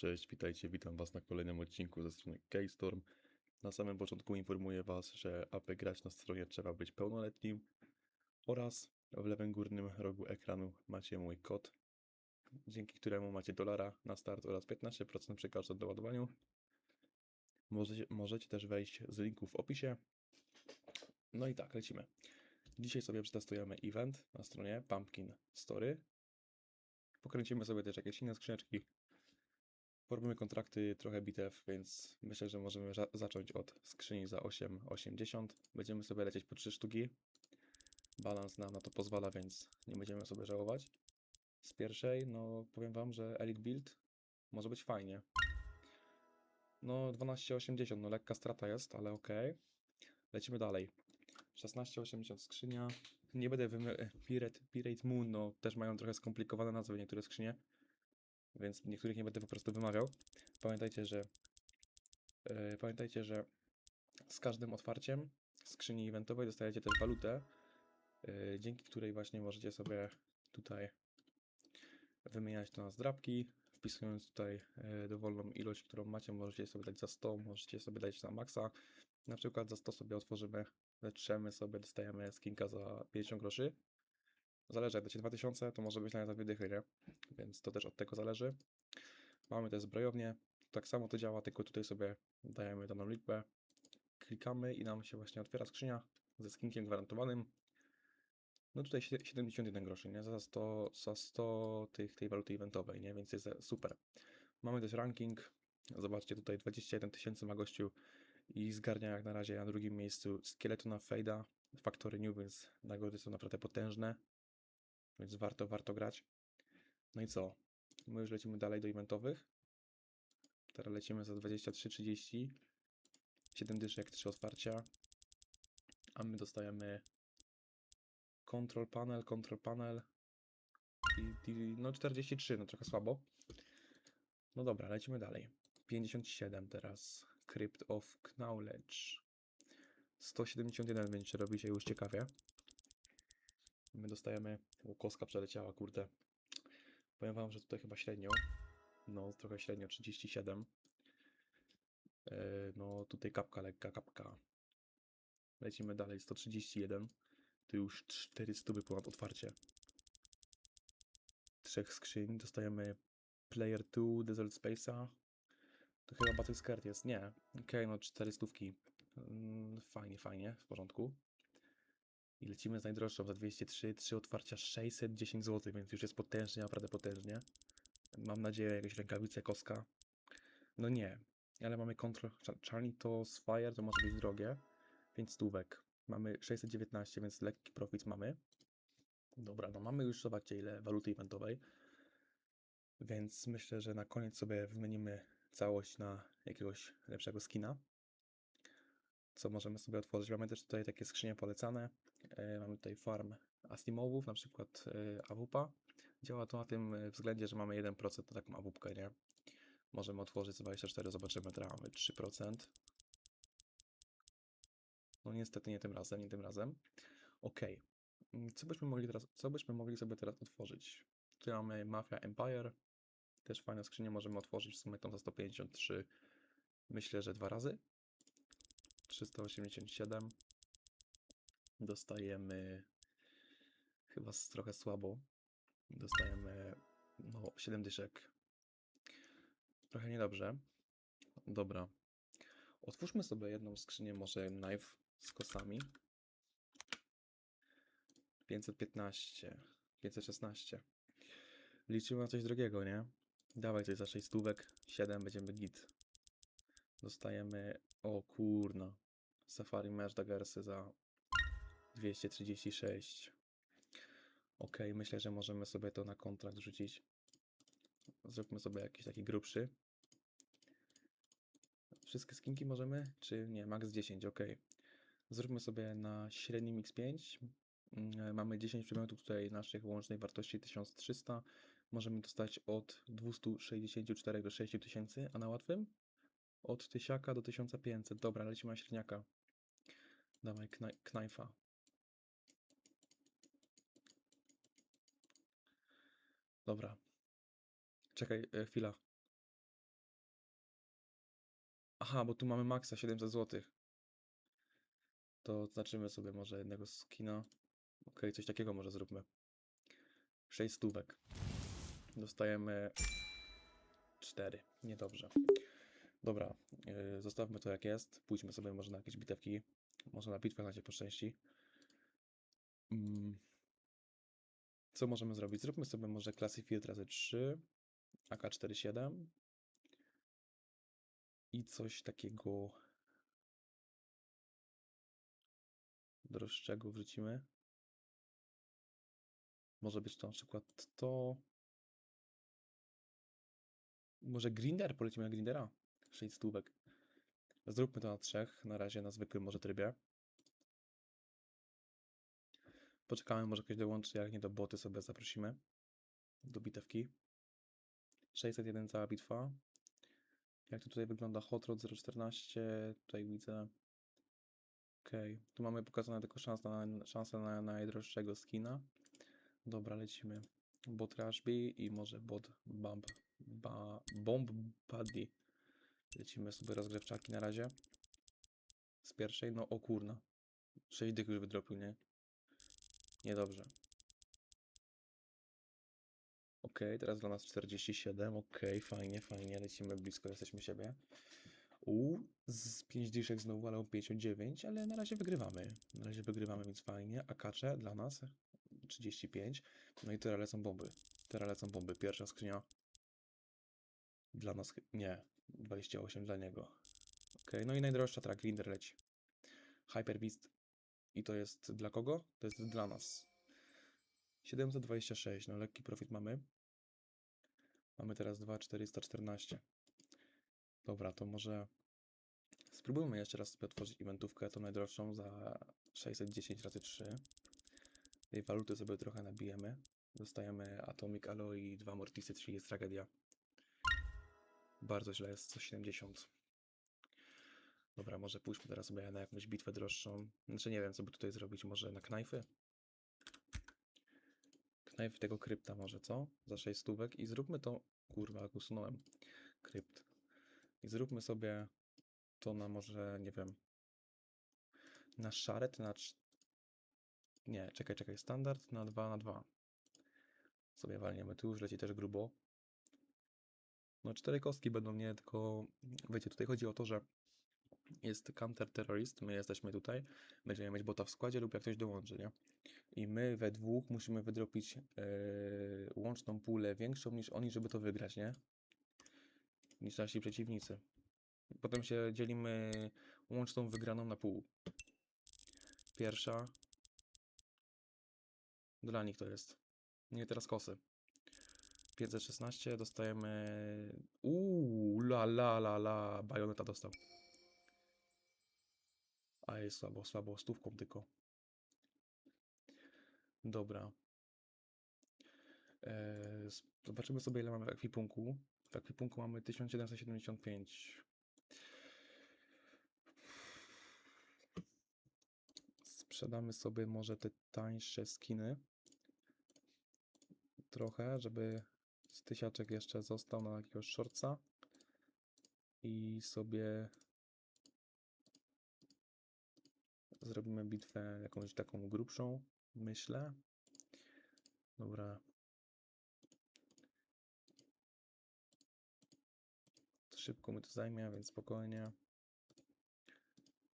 Cześć, witajcie, witam Was na kolejnym odcinku ze strony Keystorm. Na samym początku informuję Was, że aby grać na stronie trzeba być pełnoletnim oraz w lewym górnym rogu ekranu macie mój kod, dzięki któremu macie dolara na start oraz 15% przy każdym doładowaniu. Możecie, możecie też wejść z linku w opisie. No i tak, lecimy. Dzisiaj sobie przetestujemy event na stronie Pumpkin Story. Pokręcimy sobie też jakieś inne skrzyneczki, Porobimy kontrakty, trochę bitew, więc myślę, że możemy za- zacząć od skrzyni za 8,80. Będziemy sobie lecieć po 3 sztuki. Balans nam na to pozwala, więc nie będziemy sobie żałować. Z pierwszej, no powiem wam, że Elite Build może być fajnie. No 12,80, no lekka strata jest, ale okej. Lecimy dalej. 16,80 skrzynia. Nie będę wymy... Pirate, Pirate Moon, no też mają trochę skomplikowane nazwy niektóre skrzynie więc niektórych nie będę po prostu wymawiał. Pamiętajcie, że e, pamiętajcie, że z każdym otwarciem skrzyni eventowej dostajecie też walutę, e, dzięki której właśnie możecie sobie tutaj wymieniać to na zdrabki, wpisując tutaj e, dowolną ilość, którą macie, możecie sobie dać za 100, możecie sobie dać na maksa. Na przykład za 100 sobie otworzymy, leczymy sobie, dostajemy skinka za 50 groszy. Zależy, jak dacie 2000, to może być nawet za dwie nie? Więc to też od tego zależy. Mamy te zbrojownie. Tak samo to działa, tylko tutaj sobie dajemy daną liczbę. Klikamy i nam się właśnie otwiera skrzynia ze skinkiem gwarantowanym. No tutaj sie- 71 groszy, nie? Za 100, za 100 tych, tej waluty eventowej, nie? Więc jest e, super. Mamy też ranking. Zobaczcie, tutaj 21 tysięcy ma gościu i zgarnia jak na razie na drugim miejscu Skeletona Fade'a, Factory New, więc nagrody są naprawdę potężne. Więc warto, warto grać. No i co? My już lecimy dalej do eventowych. Teraz lecimy za 23.30. 7 dyszek, 3 otwarcia. A my dostajemy control panel, control panel. I, i, no 43, no trochę słabo. No dobra, lecimy dalej. 57 teraz. Crypt of Knowledge. 171 będzie robi się już ciekawie. My dostajemy. O, koska przeleciała, kurde. Powiem wam, że tutaj chyba średnio. No, trochę średnio, 37. Yy, no, tutaj kapka, lekka kapka. Lecimy dalej, 131. Tu już 400 by ponad otwarcie. Trzech skrzyń. Dostajemy Player 2, Desert Space'a. To chyba Battle Skirt jest. Nie. Okej, no 400. Mm, fajnie, fajnie, w porządku. I lecimy z najdroższą za 203, 3 otwarcia 610 zł, więc już jest potężnie, naprawdę potężnie. Mam nadzieję, jakieś rękawice, koska. No nie, ale mamy Control Charnitos Fire, to może być drogie. 5 stówek. Mamy 619, więc lekki profit mamy. Dobra, no mamy już, zobaczcie, ile waluty eventowej. Więc myślę, że na koniec sobie wymienimy całość na jakiegoś lepszego skina co możemy sobie otworzyć. Mamy też tutaj takie skrzynie polecane. E, Mamy tutaj farm Asimowów, na przykład e, AWP. Działa to na tym e, względzie, że mamy 1% na taką AWP, nie? Możemy otworzyć za 24, zobaczymy, teraz mamy 3%. No niestety nie tym razem, nie tym razem. Ok. Mm, Co byśmy mogli teraz, co byśmy mogli sobie teraz otworzyć? Tu mamy Mafia Empire. Też fajne skrzynie możemy otworzyć, w sumie tą za 153. Myślę, że dwa razy. 387. Dostajemy chyba trochę słabo. Dostajemy no 7 dyszek. Trochę niedobrze. Dobra. Otwórzmy sobie jedną skrzynię, może knife z kosami. 515, 516. Liczymy na coś drogiego, nie? Dawaj coś za 6 stówek, 7 będziemy git. Dostajemy, o kurna, Safari Mesh Daggersy za 236. Ok, myślę, że możemy sobie to na kontrakt rzucić. Zróbmy sobie jakiś taki grubszy. Wszystkie skinki możemy? Czy nie? Max 10, ok. Zróbmy sobie na średnim X5. Mm, Mamy 10 przedmiotów tutaj naszych łącznej wartości 1300. Możemy dostać od 264 do 6000, a na łatwym? Od 1000 do 1500. Dobra, lecimy na średniaka. Dawaj knaj knajfa. Dobra. Czekaj, e, chwila. Aha, bo tu mamy maksa 700 zł. To znaczymy sobie może jednego skina. Okej, coś takiego może zróbmy. 6 stówek. Dostajemy 4. Niedobrze. Dobra, yy, zostawmy to jak jest. Pójdźmy sobie może na jakieś bitewki. Może na bitwę na po części. Mm. Co możemy zrobić? Zróbmy sobie może klasy filtr razy 3, AK-47 i coś takiego droższego wrzucimy. Może być to na przykład to. Może Grinder? Polecimy na Grindera? 6 stówek. Zróbmy to na trzech, na razie na zwykłym może trybie. Poczekamy, może ktoś dołączy, jak nie do boty sobie zaprosimy do bitewki. 601 cała bitwa. Jak to tutaj wygląda? Hot Rod 014, tutaj widzę. Okej, tu mamy pokazane tylko szanse na, szanse na najdroższego skina. Dobra, lecimy. Bot Rushby i może bot Bomb, ba, Bomb Buddy. Lecimy sobie rozgrzewczaki na razie. Z pierwszej, no o kurna. 6 dych już wydropił, nie? Niedobrze. Okej, teraz dla nas 47. Okej, fajnie, fajnie. Lecimy blisko, jesteśmy siebie. U, z 5 dyszek znowu, ale o 59, ale na razie wygrywamy. Na razie wygrywamy, więc fajnie. A kacze dla nas 35. No i teraz lecą bomby. Teraz lecą bomby. Pierwsza skrzynia dla nas, nie, 28 dla niego. Okej, no i najdroższa track Grinder leci. Hyper Beast. I to jest dla kogo? To jest dla nas. 726, no lekki profit mamy. Mamy teraz 2414. Dobra, to może spróbujmy jeszcze raz sobie otworzyć eventówkę, tą najdroższą za 610 razy 3. Tej waluty sobie trochę nabijemy. Dostajemy Atomic Alloy i dwa Mortisy, 3 jest tragedia. Bardzo źle jest 170. Dobra, może pójdźmy teraz sobie na jakąś bitwę droższą. Znaczy nie wiem, co by tutaj zrobić. Może na knajfy? Knajf tego krypta może, co? Za 6 stówek i zróbmy to... Kurwa, jak usunąłem krypt. I zróbmy sobie to na może, nie wiem... Na szaret, na... Nie, czekaj, czekaj. Standard na 2 na 2. Sobie walniemy. Tu już leci też grubo. No cztery kostki będą nie, tylko wiecie, tutaj chodzi o to, że jest counter-terrorist, my jesteśmy tutaj, będziemy mieć bota w składzie lub jak ktoś dołączy, nie? I my we dwóch musimy wydropić yy, łączną pulę większą niż oni, żeby to wygrać, nie? Niż nasi przeciwnicy. Potem się dzielimy łączną wygraną na pół. Pierwsza. Dla nich to jest. Nie teraz kosy. 516 dostajemy. Uuu, la la la la. Bajoneta dostał. A jest słabo, słabo. Stówką tylko. Dobra. Eee, zobaczymy sobie, ile mamy w ekwipunku. W ekwipunku mamy 1775. Sprzedamy sobie może te tańsze skiny. Trochę, żeby z tysiaczek jeszcze został na jakiegoś shortca. I sobie zrobimy bitwę jakąś taką grubszą, myślę. Dobra. Szybko mi to zajmie, więc spokojnie.